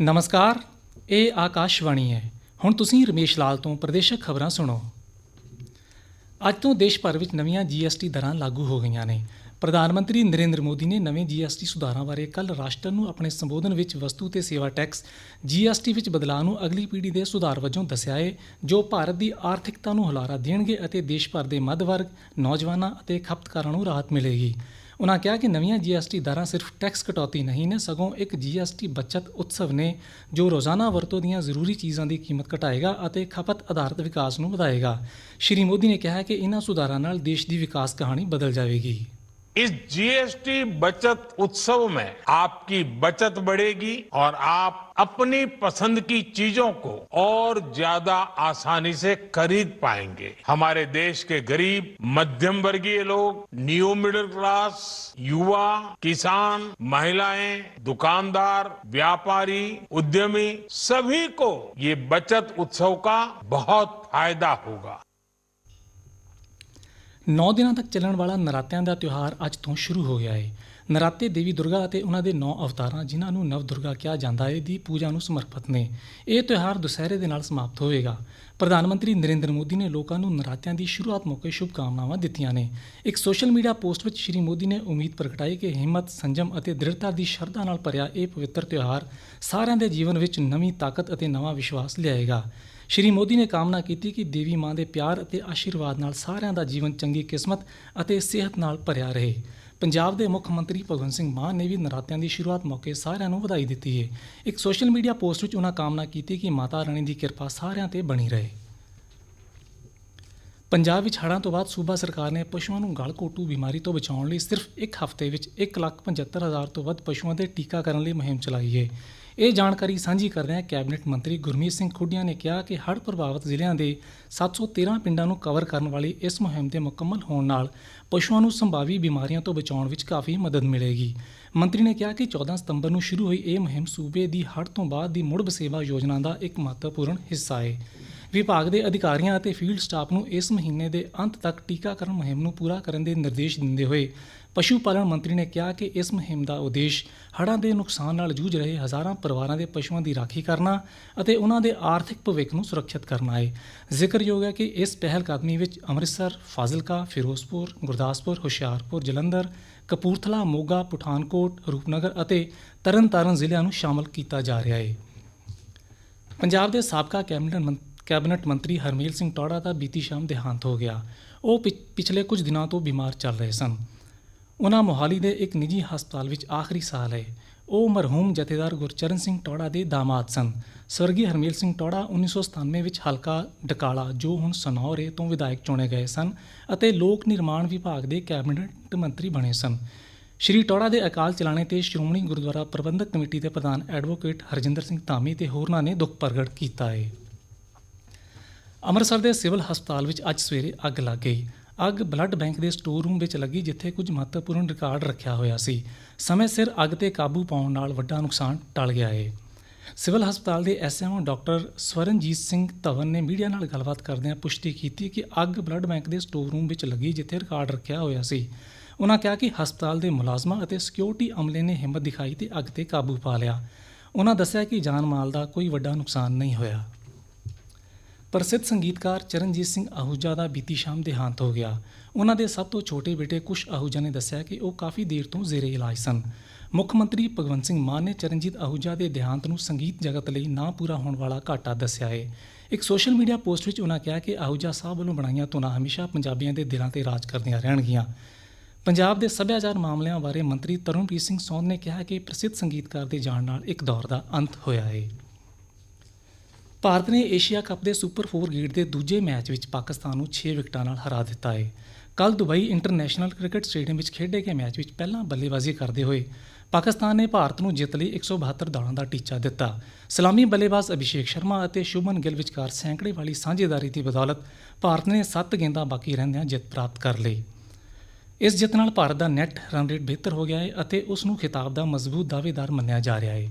ਨਮਸਕਾਰ, ਇਹ ਆਕਾਸ਼ਵਾਣੀ ਹੈ। ਹੁਣ ਤੁਸੀਂ ਰਮੇਸ਼ ਲਾਲ ਤੋਂ ਪ੍ਰਦੇਸ਼ਕ ਖਬਰਾਂ ਸੁਣੋ। ਅੱਜ ਤੋਂ ਦੇਸ਼ ਭਰ ਵਿੱਚ ਨਵੀਆਂ ਜੀਐਸਟੀ ਦਰਾਂ ਲਾਗੂ ਹੋ ਗਈਆਂ ਨੇ। ਪ੍ਰਧਾਨ ਮੰਤਰੀ ਨਰਿੰਦਰ ਮੋਦੀ ਨੇ ਨਵੇਂ ਜੀਐਸਟੀ ਸੁਧਾਰਾਂ ਬਾਰੇ ਕੱਲ ਰਾਸ਼ਟਰ ਨੂੰ ਆਪਣੇ ਸੰਬੋਧਨ ਵਿੱਚ ਵਸਤੂ ਤੇ ਸੇਵਾ ਟੈਕਸ ਜੀਐਸਟੀ ਵਿੱਚ ਬਦਲਾਅ ਨੂੰ ਅਗਲੀ ਪੀੜ੍ਹੀ ਦੇ ਸੁਧਾਰ ਵਜੋਂ ਦੱਸਿਆ ਹੈ ਜੋ ਭਾਰਤ ਦੀ ਆਰਥਿਕਤਾ ਨੂੰ ਹੁਲਾਰਾ ਦੇਣਗੇ ਅਤੇ ਦੇਸ਼ ਭਰ ਦੇ ਮੱਧ ਵਰਗ, ਨੌਜਵਾਨਾਂ ਅਤੇ ਖਪਤਕਾਰਾਂ ਨੂੰ ਰਾਹਤ ਮਿਲੇਗੀ। ਉਨ੍ਹਾਂ ਕਿਹਾ ਕਿ ਨਵੀਆਂ ਜੀਐਸਟੀ ਦਰਾਂ ਸਿਰਫ ਟੈਕਸ ਕਟੌਤੀ ਨਹੀਂ ਨੇ, ਸਗੋਂ ਇੱਕ ਜੀਐਸਟੀ ਬਚਤ ਉਤਸਵ ਨੇ, ਜੋ ਰੋਜ਼ਾਨਾ ਵਰਤੋਂ ਦੀਆਂ ਜ਼ਰੂਰੀ ਚੀਜ਼ਾਂ ਦੀ ਕੀਮਤ ਘਟਾਏਗਾ ਅਤੇ ਖਪਤ ਆਧਾਰਿਤ ਵਿਕਾਸ ਨੂੰ ਵਧਾਏਗਾ। ਸ਼੍ਰੀ ਮੋਦੀ ਨੇ ਕਿਹਾ ਕਿ ਇਹਨਾਂ ਸੁਧਾਰਾਂ ਨਾਲ ਦੇਸ਼ ਦੀ ਵਿਕਾਸ ਕਹਾਣੀ ਬਦਲ ਜਾਵੇਗੀ। इस जीएसटी बचत उत्सव में आपकी बचत बढ़ेगी और आप अपनी पसंद की चीज़ों को और ज़्यादा आसानी से खरीद पाएँगे। हमारे देश के गरीब, मध्यम वर्गीय लोग न्यू मिडिल क्लास युवा, किसान, महिलाएँ, दुकानदार, व्यापारी, उद्यमी, सभी को ये बचत उत्सव का बहुत फ़ायदा होगा। 9 ਦਿਨਾਂ ਤੱਕ ਚੱਲਣ ਵਾਲਾ ਨਰਾਤਿਆਂ ਦਾ ਤਿਉਹਾਰ ਅੱਜ ਤੋਂ ਸ਼ੁਰੂ ਹੋ ਗਿਆ ਹੈ ਨਰਾਤੇ ਦੇਵੀ ਦੁਰਗਾ ਅਤੇ ਉਹਨਾਂ ਦੇ 9 ਅਵਤਾਰਾਂ, ਜਿਨ੍ਹਾਂ ਨੂੰ ਨਵ ਦੁਰਗਾ ਕਿਹਾ ਜਾਂਦਾ ਹੈ ਦੀ ਪੂਜਾ ਨੂੰ ਸਮਰਪਿਤ ਨੇ। ਇਹ ਤਿਉਹਾਰ ਦੁਸਹਿਰੇ ਦੇ ਨਾਲ ਸਮਾਪਤ ਹੋਵੇਗਾ। ਪ੍ਰਧਾਨ ਮੰਤਰੀ ਨਰਿੰਦਰ ਮੋਦੀ ਨੇ ਲੋਕਾਂ ਨੂੰ ਨਰਾਤਿਆਂ ਦੀ ਸ਼ੁਰੂਆਤ ਮੌਕੇ ਸ਼ੁਭਕਾਮਨਾਵਾਂ ਦਿੱਤੀਆਂ ਨੇ। ਇੱਕ ਸੋਸ਼ਲ ਮੀਡੀਆ ਪੋਸਟ ਵਿੱਚ ਸ਼੍ਰੀ ਮੋਦੀ ਨੇ ਉਮੀਦ ਪ੍ਰਗਟਾਈ ਕਿ ਹਿੰਮਤ, ਸੰਜਮ ਅਤੇ ਦ੍ਰਿੜਤਾ ਦੀ ਸ਼ਰਧਾ ਨਾਲ ਭਰਿਆ ਇਹ ਪਵਿੱਤਰ ਤਿਉਹਾਰ ਸਾਰਿਆਂ ਦੇ ਜੀਵਨ ਵਿੱਚ ਨਵੀਂ ਤਾਕਤ ਅਤੇ ਨਵਾਂ ਵਿਸ਼ਵਾਸ ਲਿਆਏਗਾ। ਸ਼੍ਰੀ ਮੋਦੀ ਨੇ ਕਾਮਨਾ ਕੀਤੀ ਕਿ ਦੇਵੀ ਮਾਂ ਦੇ ਪਿਆਰ ਅਤੇ ਆਸ਼ੀਰਵਾਦ ਨਾਲ ਸਾਰਿਆਂ ਦਾ ਜੀਵਨ ਚੰਗੀ ਕਿਸਮਤ ਅਤੇ ਸਿਹਤ ਨਾਲ ਭਰਿਆ ਰਹੇ। ਪੰਜਾਬ ਦੇ ਮੁੱਖ ਮੰਤਰੀ ਭਗਵੰਤ ਸਿੰਘ ਮਾਨ ਨੇ ਵੀ ਨਰਾਤਿਆਂ ਦੀ ਸ਼ੁਰੂਆਤ ਮੌਕੇ ਸਾਰਿਆਂ ਨੂੰ ਵਧਾਈ ਦਿੱਤੀ ਹੈ ਇੱਕ ਸੋਸ਼ਲ ਮੀਡੀਆ ਪੋਸਟ ਵਿੱਚ ਉਹਨਾਂ ਕਾਮਨਾ ਕੀਤੀ ਕਿ ਮਾਤਾ ਰਾਣੀ ਦੀ ਕਿਰਪਾ ਸਾਰਿਆਂ ਤੇ ਬਣੀ ਰਹੇ। ਪੰਜਾਬ ਵਿੱਚ ਹੜ੍ਹਾਂ ਤੋਂ ਬਾਅਦ ਸੂਬਾ ਸਰਕਾਰ ਨੇ ਪਸ਼ੂਆਂ ਨੂੰ ਗਲਘੋਟੂ ਬਿਮਾਰੀ ਤੋਂ ਬਚਾਉਣ ਲਈ ਸਿਰਫ ਇੱਕ ਹਫ਼ਤੇ ਵਿੱਚ 1,75,000 ਤੋਂ ਵੱਧ ਪਸ਼ੂਆਂ ਦੇ ਟੀਕਾਕਰਨ ਲਈ ਮੁਹਿੰਮ ਚਲਾਈ ਹੈ ਇਹ ਜਾਣਕਾਰੀ ਸਾਂਝੀ ਕਰਦਿਆਂ ਕੈਬਨਿਟ ਮੰਤਰੀ ਗੁਰਮੀਤ ਸਿੰਘ ਖੁੱਡੀਆਂ ਨੇ ਕਿਹਾ ਕਿ ਹੜ੍ਹ ਪ੍ਰਭਾਵਿਤ ਜ਼ਿਲ੍ਹਿਆਂ ਦੇ 713 ਪਿੰਡਾਂ ਨੂੰ ਕਵਰ ਕਰਨ ਵਾਲੀ ਇਸ ਮੁਹਿੰਮ ਦੇ ਮੁਕੰਮਲ ਹੋਣ ਨਾਲ ਪਸ਼ੂਆਂ ਨੂੰ ਸੰਭਾਵੀ ਬਿਮਾਰੀਆਂ ਤੋਂ ਬਚਾਉਣ ਵਿੱਚ ਕਾਫੀ ਮਦਦ ਮਿਲੇਗੀ। ਮੰਤਰੀ ਨੇ ਕਿਹਾ ਕਿ 14 ਸਤੰਬਰ ਨੂੰ ਸ਼ੁਰੂ ਹੋਈ ਇਹ ਮੁਹਿੰਮ ਸੂਬੇ ਦੀ ਹੜ੍ਹ ਤੋਂ ਬਾਅਦ ਦੀ ਮੁੜ ਵਸੇਵਾ ਯੋਜਨਾ ਦਾ ਇੱਕ ਮਹੱਤਵਪੂਰਨ ਹਿੱਸਾ ਹੈ ਵਿਭਾਗ ਦੇ ਅਧਿਕਾਰੀਆਂ ਅਤੇ ਫੀਲਡ ਸਟਾਫ ਨੂੰ ਇਸ ਮਹੀਨੇ ਦੇ ਅੰਤ ਤੱਕ ਟੀਕਾਕਰਨ ਮੁਹਿੰਮ ਨੂੰ ਪੂਰਾ ਕਰਨ ਦੇ ਨਿਰਦੇਸ਼ ਦਿੰਦੇ ਹੋਏ ਪਸ਼ੂ ਪਾਲਣ ਮੰਤਰੀ ਨੇ ਕਿਹਾ ਕਿ ਇਸ ਮੁਹਿੰਮ ਦਾ ਉਦੇਸ਼ ਹੜ੍ਹਾਂ ਦੇ ਨੁਕਸਾਨ ਨਾਲ ਜੂਝ ਰਹੇ ਹਜ਼ਾਰਾਂ ਪਰਿਵਾਰਾਂ ਦੇ ਪਸ਼ੂਆਂ ਦੀ ਰਾਖੀ ਕਰਨਾ ਅਤੇ ਉਹਨਾਂ ਦੇ ਆਰਥਿਕ ਭਵਿੱਖ ਨੂੰ ਸੁਰੱਖਿਅਤ ਕਰਨਾ ਹੈ। ਜ਼ਿਕਰਯੋਗ ਹੈ ਕਿ ਇਸ ਪਹਿਲ ਕਦਮੀ ਵਿੱਚ ਅੰਮ੍ਰਿਤਸਰ, ਫਾਜ਼ਿਲਕਾ, ਫਿਰੋਜ਼ਪੁਰ, ਗੁਰਦਾਸਪੁਰ, ਹੁਸ਼ਿਆਰਪੁਰ, ਜਲੰਧਰ, ਕਪੂਰਥਲਾ, ਮੋਗਾ, ਪਠਾਨਕੋਟ, ਰੂਪਨਗਰ ਅਤੇ ਤਰਨਤਾਰਨ ਜ਼ਿਲ੍ਹਿਆਂ ਨੂੰ ਸ਼ਾਮਲ ਕੀਤਾ ਜਾ ਰਿਹਾ ਹੈ। ਪੰਜਾਬ ਦੇ ਸਾਬਕਾ ਕੈਬਨਿਟ ਮੰਤ- ਕੈਬਨਿਟ ਮੰਤਰੀ ਹਰਮੇਲ ਸਿੰਘ ਟੌੜਾ ਦਾ ਬੀਤੀ ਸ਼ਾਮ ਦੇਹਾਂਤ ਹੋ ਗਿਆ। ਉਹ ਪਿ- ਪਿਛਲੇ ਕੁਝ ਦਿਨਾਂ ਤੋਂ ਬਿਮਾਰ ਚੱਲ ਰਹੇ ਸਨ। ਉਹਨਾਂ ਮੋਹਾਲੀ ਦੇ ਇੱਕ ਨਿੱਜੀ ਹਸਪਤਾਲ ਵਿੱਚ ਆਖਰੀ ਸਾਹ ਲਏ ਉਹ ਮਰਹੂਮ ਜਥੇਦਾਰ ਗੁਰਚਰਨ ਸਿੰਘ ਟੌੜਾ ਦੇ ਦਾਮਾਦ ਸਨ। ਸਵਰਗੀ ਹਰਮੇਲ ਸਿੰਘ ਟੌੜਾ 1997 ਵਿੱਚ ਹਲਕਾ ਡਕਾਲਾ, ਜੋ ਹੁਣ ਸਨੌਰੇ ਤੋਂ ਵਿਧਾਇਕ ਚੁਣੇ ਗਏ ਸਨ ਅਤੇ ਲੋਕ ਨਿਰਮਾਣ ਵਿਭਾਗ ਦੇ ਕੈਬਨਿਟ ਮੰਤਰੀ ਬਣੇ ਸਨ। ਸ਼੍ਰੀ ਟੌੜਾ ਦੇ ਅਕਾਲ ਚਲਾਣੇ ਤੇ ਸ਼੍ਰੋਮਣੀ ਗੁਰਦੁਆਰਾ ਪ੍ਰਬੰਧਕ ਕਮੇਟੀ ਦੇ ਪ੍ਰਧਾਨ ਐਡਵੋਕੇਟ ਹਰਜਿੰਦਰ ਸਿੰਘ ਧਾਮੀ ਤੇ ਹੋਰਨਾਂ ਨੇ ਦੁੱਖ ਪ੍ਰਗਟ ਕੀਤਾ ਹੈ। ਅੰਮ੍ਰਿਤਸਰ ਦੇ ਸਿਵਲ ਹਸਪਤਾਲ ਵਿੱਚ ਅੱਜ ਸਵੇਰੇ ਅੱਗ ਲੱਗ ਗਈ। ਅੱਗ ਬਲੱਡ ਬੈਂਕ ਦੇ ਸਟੋਰ ਰੂਮ ਵਿੱਚ ਲੱਗੀ, ਜਿੱਥੇ ਕੁਝ ਮਹੱਤਵਪੂਰਨ ਰਿਕਾਰਡ ਰੱਖਿਆ ਹੋਇਆ ਸੀ। ਸਮੇਂ ਸਿਰ ਅੱਗ ਤੇ ਕਾਬੂ ਪਾਉਣ ਨਾਲ ਵੱਡਾ ਨੁਕਸਾਨ ਟਲ ਗਿਆ ਹੈ ਸਿਵਲ ਹਸਪਤਾਲ ਦੇ ਐਸਐਮਓ ਡਾਕਟਰ ਸਵਰਨਜੀਤ ਸਿੰਘ ਧਵਨ ਨੇ ਮੀਡੀਆ ਨਾਲ ਗੱਲਬਾਤ ਕਰਦਿਆਂ ਪੁਸ਼ਟੀ ਕੀਤੀ ਕਿ ਅੱਗ ਬਲੱਡ ਬੈਂਕ ਦੇ ਸਟੋਰ ਰੂਮ ਵਿੱਚ ਲੱਗੀ, ਜਿੱਥੇ ਰਿਕਾਰਡ ਰੱਖਿਆ ਹੋਇਆ ਸੀ। ਉਹਨਾਂ ਕਿਹਾ ਕਿ ਹਸਪਤਾਲ ਦੇ ਮੁਲਾਜ਼ਮਾਂ ਅਤੇ ਸਿਕਿਉਰਿਟੀ ਅਮਲੇ ਨੇ ਹਿੰਮਤ ਦਿਖਾਈ ਤੇ ਅੱਗ ਤੇ ਕਾਬੂ ਪਾ ਲਿਆ। ਉਹਨਾਂ ਦੱਸਿਆ ਕਿ ਜਾਨ ਮਾਲ ਦਾ ਕੋਈ ਵੱਡਾ ਨੁਕਸਾਨ ਨਹੀਂ ਹੋਇਆ। ਪ੍ਰਸਿੱਧ ਸੰਗੀਤਕਾਰ ਚਰਨਜੀਤ ਸਿੰਘ ਆਹੂਜਾ ਦਾ ਬੀਤੀ ਸ਼ਾਮ ਦੇਹਾਂਤ ਹੋ ਗਿਆ। ਉਹਨਾਂ ਦੇ ਸਭ ਤੋਂ ਛੋਟੇ ਬੇਟੇ ਕੁਸ਼ ਆਹੂਜਾ ਨੇ ਦੱਸਿਆ ਕਿ ਉਹ ਕਾਫੀ ਦੇਰ ਤੋਂ ਜ਼ੇਰੇ ਇਲਾਜ ਸਨ। ਮੁੱਖ ਮੰਤਰੀ ਭਗਵੰਤ ਸਿੰਘ ਮਾਨ ਨੇ ਚਰਨਜੀਤ ਆਹੂਜਾ ਦੇ ਦੇਹਾਂਤ ਨੂੰ ਸੰਗੀਤ ਜਗਤ ਲਈ ਨਾ ਪੂਰਾ ਹੋਣ ਵਾਲਾ ਘਾਟਾ ਦੱਸਿਆ ਹੈ ਇੱਕ ਸੋਸ਼ਲ ਮੀਡੀਆ ਪੋਸਟ ਵਿੱਚ ਉਹਨਾਂ ਕਿਹਾ ਕਿ ਆਹੂਜਾ ਸਾਹਿਬ ਵੱਲੋਂ ਬਣਾਈਆਂ ਧੁਨਾਂ ਹਮੇਸ਼ਾ ਪੰਜਾਬੀਆਂ ਦੇ ਦਿਲਾਂ ਤੇ ਰਾਜ ਕਰਦੀਆਂ ਰਹਿਣਗੀਆਂ। ਪੰਜਾਬ ਦੇ ਸੱਭਿਆਚਾਰ ਮਾਮਲਿਆਂ ਬਾਰੇ ਮੰਤਰੀ ਤਰਨਪ੍ਰੀਤ ਸਿੰਘ ਸੌਂਦ ਨੇ ਕਿਹਾ ਕਿ ਪ੍ਰਸਿੱਧ ਸੰਗੀਤਕਾਰ ਦੇ ਜਾਣ ਨਾਲ ਇੱਕ ਦੌਰ ਦਾ ਅੰਤ ਹੋਇਆ ਹੈ ਭਾਰਤ ਨੇ ਏਸ਼ੀਆ ਕੱਪ ਦੇ ਸੁਪਰ 4 ਗੇੜ ਦੇ ਦੂਜੇ ਮੈਚ ਵਿੱਚ ਪਾਕਿਸਤਾਨ ਨੂੰ 6 ਵਿਕਟਾਂ ਨਾਲ ਹਰਾ ਦਿੱਤਾ ਹੈ ਕੱਲ ਦੁਬਈ ਇੰਟਰਨੈਸ਼ਨਲ ਕ੍ਰਿਕਟ ਸਟੇਡੀਅਮ ਵਿੱਚ ਖੇਡੇ ਗਏ ਮੈਚ ਵਿੱਚ ਪਹਿਲਾਂ ਬੱਲੇਬਾਜ਼ੀ ਕਰਦੇ ਹੋਏ ਪਾਕਿਸਤਾਨ ਨੇ ਭਾਰਤ ਨੂੰ ਜਿੱਤ ਲਈ 172 ਦੌੜਾਂ ਦਾ ਟੀਚਾ ਦਿੱਤਾ। ਸਲਾਮੀ ਬੱਲੇਬਾਜ਼ ਅਭਿਸ਼ੇਕ ਸ਼ਰਮਾ ਅਤੇ ਸ਼ੁਭਮਨ ਗਿੱਲ ਵਿਚਕਾਰ ਸੈਂਕੜੇ ਵਾਲੀ ਸਾਂਝੇਦਾਰੀ ਦੀ ਬਦੌਲਤ ਭਾਰਤ ਨੇ 7 ਗੇਂਦਾਂ ਬਾਕੀ ਰਹਿੰਦਿਆਂ ਜਿੱਤ ਪ੍ਰਾਪਤ ਕਰ ਲਈ। ਇਸ ਜਿੱਤ ਨਾਲ ਭਾਰਤ ਦਾ ਨੈਟ ਰਨ ਰੇਟ ਬਿਹਤਰ ਹੋ ਗਿਆ ਹੈ ਅਤੇ ਉਸ ਨੂੰ ਖਿਤਾਬ ਦਾ ਮਜ਼ਬੂਤ ਦਾਅਵੇਦਾਰ ਮੰਨਿਆ ਜਾ ਰਿਹਾ ਹੈ